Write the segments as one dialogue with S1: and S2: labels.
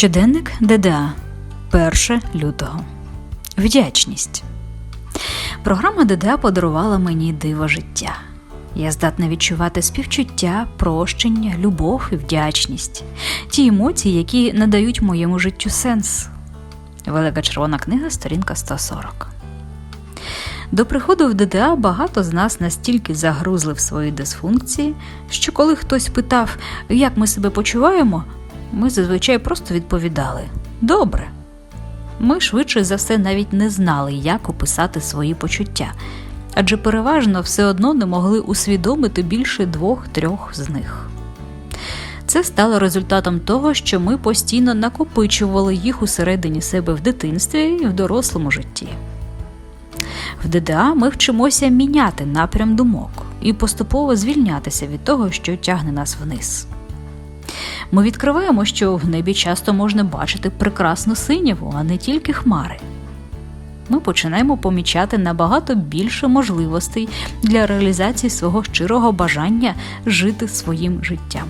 S1: Щоденник ДДА 1 лютого. Вдячність. Програма ДДА подарувала мені диво життя. Я здатна відчувати співчуття, прощення, любов і вдячність, ті емоції, які надають моєму життю сенс. Велика червона книга, сторінка 140. До приходу в ДДА багато з нас настільки загрузли в свої дисфункції, що коли хтось питав, як ми себе почуваємо, ми зазвичай просто відповідали Добре. Ми швидше за все навіть не знали, як описати свої почуття, адже переважно все одно не могли усвідомити більше двох-трьох з них. Це стало результатом того, що ми постійно накопичували їх усередині себе в дитинстві і в дорослому житті. В ДДА ми вчимося міняти напрям думок і поступово звільнятися від того, що тягне нас вниз. Ми відкриваємо, що в небі часто можна бачити прекрасну синяву, а не тільки хмари. Ми починаємо помічати набагато більше можливостей для реалізації свого щирого бажання жити своїм життям.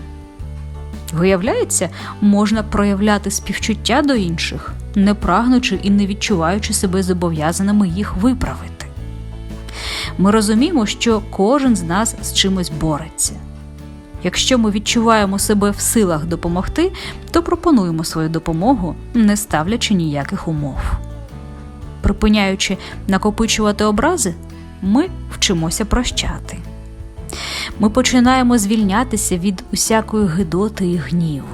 S1: Виявляється, можна проявляти співчуття до інших, не прагнучи і не відчуваючи себе зобов'язаними їх виправити. Ми розуміємо, що кожен з нас з чимось бореться. Якщо ми відчуваємо себе в силах допомогти, то пропонуємо свою допомогу, не ставлячи ніяких умов. Припиняючи накопичувати образи, ми вчимося прощати. Ми починаємо звільнятися від усякої гидоти і гніву.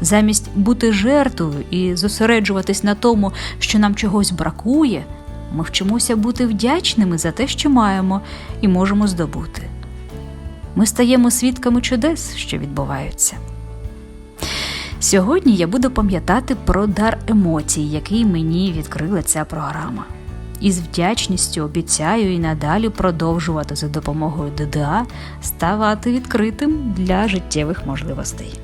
S1: Замість бути жертвою і зосереджуватись на тому, що нам чогось бракує, ми вчимося бути вдячними за те, що маємо і можемо здобути. Ми стаємо свідками чудес, що відбуваються. Сьогодні я буду пам'ятати про дар емоцій, який мені відкрила ця програма. І з вдячністю обіцяю і надалі продовжувати за допомогою ДДА ставати відкритим для життєвих можливостей.